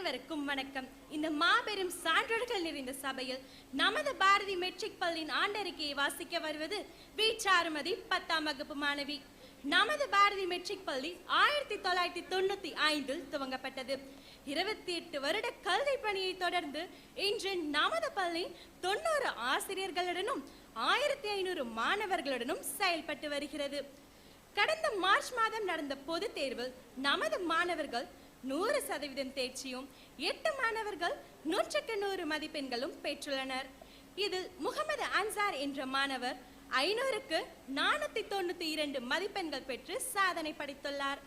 அனைவருக்கும் வணக்கம். இந்த மாபெரும் சான்றோர்கள் நிறைந்த சபையில் நமது பாரதி மெட்ரிக் பள்ளியின் ஆண்டறிக்கையை வாசிக்க வருவது வி சாருமதி பத்தாம் வகுப்பு மாணவி. நமது பாரதி மெட்ரிக் பள்ளி ஆயிரத்தி தொள்ளாயிரத்தி தொண்ணூத்தி ஐந்தில் துவங்கப்பட்டது. இருபத்தி எட்டு வருட கல்வி பணியை தொடர்ந்து இன்று நமது பள்ளி தொண்ணூறு ஆசிரியர்களுடனும் ஆயிரத்தி ஐநூறு மாணவர்களுடனும் செயல்பட்டு வருகிறது. கடந்த மார்ச் மாதம் நடந்த பொதுத் தேர்வில் நமது மாணவர்கள் நூறு சதவீதம் தேர்ச்சியும் எட்டு மாணவர்கள் நூற்றுக்கு நூறு மதிப்பெண்களும் பெற்றுள்ளனர். இதில் முகமது அன்சார் என்ற மாணவர் ஐநூறுக்கு நானூத்தி தொண்ணூத்தி இரண்டு மதிப்பெண்கள் பெற்று சாதனை படைத்துள்ளார்.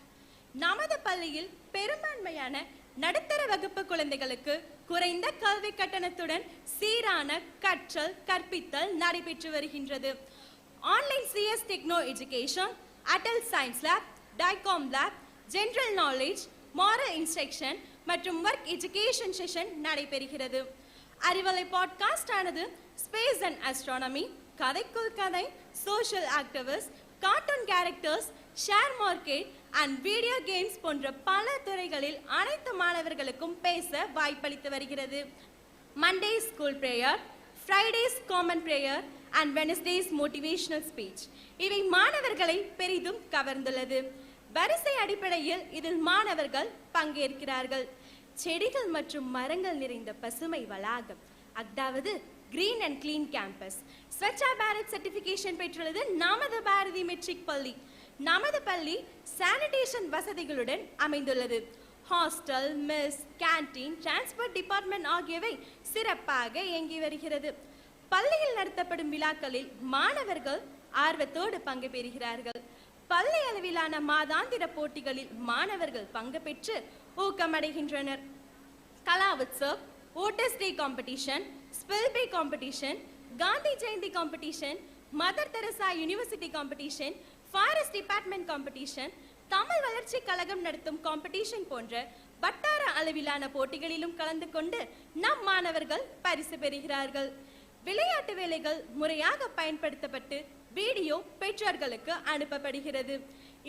நமது பள்ளியில் பெரும்பான்மையான நடுத்தர வகுப்பு குழந்தைகளுக்கு குறைந்த கல்வி கட்டணத்துடன் சீரான கற்றல் கற்பித்தல் நடைபெற்று வருகின்றது. Online CS techno education Atal science lab டைகாம் lab general knowledge moral instruction மற்றும் ஒர்க் எஜுகேஷன் செஷன் நடைபெறுகிறது. அறிவலை பாட்காஸ்ட் ஆனது ஸ்பேஸ் அண்ட் அஸ்ட்ரானமி கதைக்குள் கதை social activist cartoon characters share market and video games போன்ற பல துறைகளில் அனைத்து மாணவர்களுக்கும் பேச வாய்ப்பளித்து வருகிறது. Monday school prayer Fridays common prayer and Wednesdays motivational speech இவை மாணவர்களை பெரிதும் கவர்ந்துள்ளது. வரிசை அடிப்படையில் இதில் மாணவர்கள் பங்கேற்கிறார்கள். செடிகள் மற்றும் மரங்கள் நிறைந்த பசுமை வளாகம் அதாவது green and clean campus Swachh Bharat certification பெற்றுள்ளது நமது பாரதி மெட்ரிக் பள்ளி. நமது பள்ளி சானிடேஷன் வசதிகளுடன் அமைந்துள்ளது. Hostel mess canteen transport department ஆகியவை சிறப்பாக இயங்கி வருகிறது. பள்ளியில் நடத்தப்படும் விழாக்களில் மாணவர்கள் ஆர்வத்தோடு பங்கு பெறுகிறார்கள். பள்ளி அளவிலான மாதாந்திர போட்டிகளில் மாணவர்கள் பங்கு பெற்று ஊக்கமடைகின்றனர். Kala Utsav voters day competition spell bee competition Gandhi Jayanti competition Mother Teresa university competition forest department competition Tamil வளர்ச்சி கழகம் நடத்தும் காம்படிஷன் போன்ற வட்டார அளவிலான போட்டிகளிலும் கலந்து கொண்டு நம் மாணவர்கள் பரிசு பெறுகிறார்கள். விளையாட்டு வேலைகள் முறையாக பயன்படுத்தப்பட்டு வீடியோ பெற்றோர்களுக்கு அனுப்பப்படுகிறது.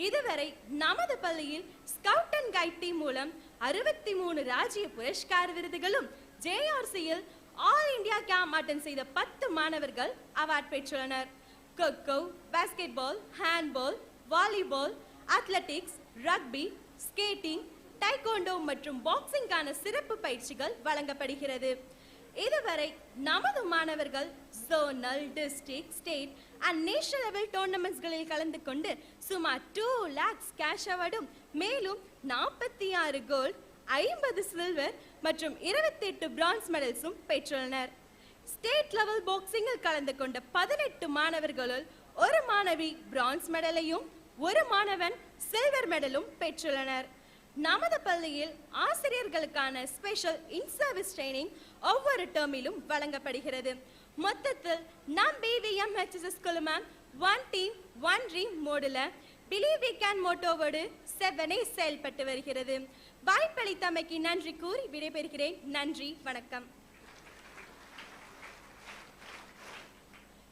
இதுவரை நமது பள்ளியில் ஸ்கவுட் அண்ட் கைட் டீம் மூலம் அறுபத்தி மூணு ராஜ்ய புரஸ்கார் விருதுகளும் ஜேஆர்சியில் ஆல் இந்தியா கேம்ப் அட்டன் செய்த பத்து மாணவர்கள் அவார்ட் பெற்றுள்ளனர். Kho kho basketball handball volleyball athletics rugby skating taekwondo மற்றும் பாக்ஸிங்கான சிறப்பு பயிற்சிகள் வழங்கப்படுகிறது. இதுவரை நமது மாணவர்கள் zonal district state and national level டோர்னமெண்ட்ஸ்களில் கலந்து கொண்டு சுமார் டூ லேக்ஸ் கேஷ் அவார்டும் மேலும் நாற்பத்தி ஆறு கோல்ட் ஐம்பது சில்வர் மற்றும் இருபத்தி எட்டு பிரான்ஸ் மெடல்ஸும் பெற்றுள்ளனர். ஸ்டேட் லெவல் பாக்ஸிங்கில் கலந்து கொண்ட பதினெட்டு மாணவர்களுள் ஒரு மாணவி பிரான்ஸ் மெடலையும் ஒரு மாணவன் சில்வர் மெடலும் பெற்றுள்ளனர். நமது பள்ளியில் ஆசிரியர்களுக்கான ஸ்பெஷல் இன் சர்வீஸ் ட்ரைனிங் ஒவ்வொரு டேர்மிலும் வழங்கப்படுகிறது. மொத்தத்தில் நம் பிவிஎம் ஹெச்எஸ்எஸ் குழுமம் ஒன் டீம் ஒன் ட்ரீம் மோடில் பிலீவ் வி கேன் மோட்டோவோடு செவனே செயல்பட்டு வருகிறது. வாய்ப்பளித்தமைக்கு நன்றி கூறி விடைபெறுகிறேன். நன்றி வணக்கம்.